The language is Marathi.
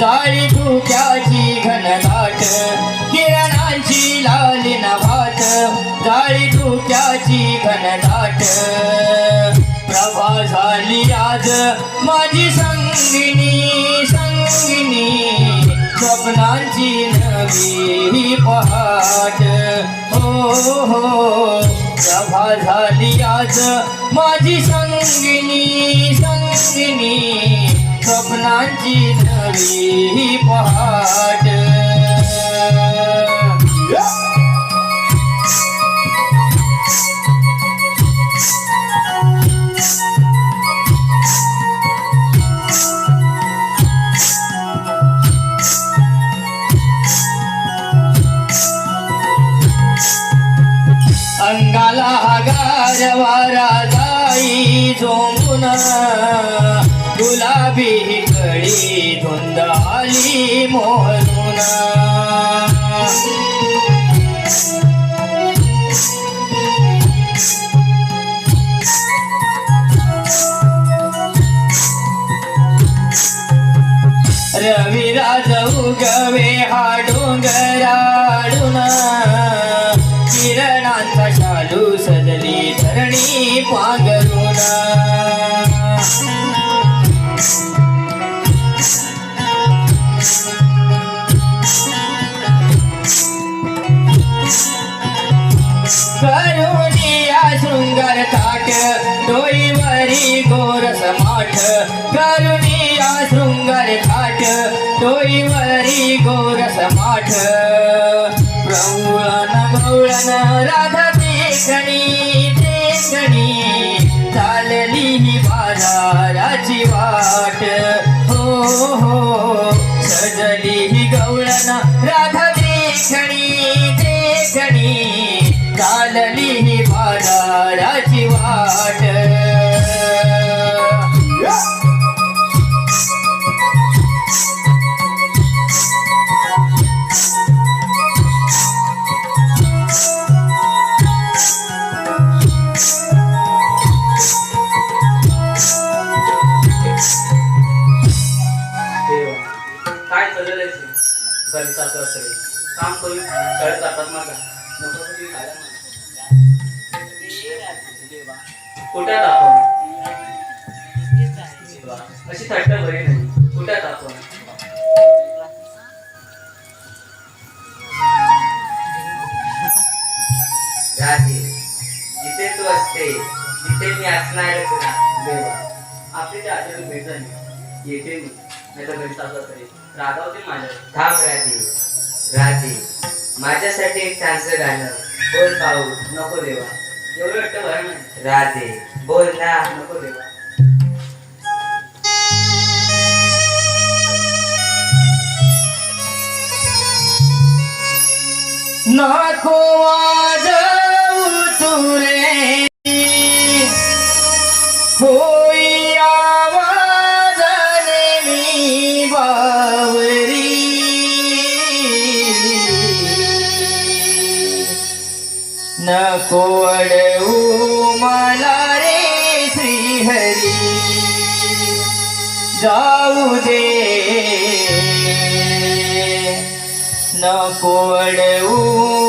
जाळी धुक्याची घनदाट किरणांची लाली नभाट जाळी धुक्याची घनदाट. प्रभा झाली आज माझी संगिनी संगिनी स्वप्नांची नवी पहाट. हो हो प्रभा झाली आज माझी संगिनी संगिनी स्वप्नांची नवी पहाट. अंगाला गारवारा जाई झोंबून. गुलाबी कळी धुंद आली मोहनून आठ माठ करुणिया शृंगार थाट डोईवरी गोरस माठ. प्रौळन गौळन राधा देखणी देखणी चालली ही बाजाराची वाट. हो हो सजली ही गौळन राधा देखणी देखणी चालली घरी सासू असेल काम करून शाळेत जातात माझा नको मला. कुठे दाखव अशी थट्ट बरी नाही. कुठे दाखव राधे जिथे तू असते तिथे मी असणारच ना देवा आपली ते आचार्य भेट झाली येते मी. माझ्यासाठी एक छानसं गाणं बोल पाहू नको देवा. एवढं वाटतं राधे बोल ना. नको देवा. नको वाजवू तुरे જાઉં જે. ન પડવું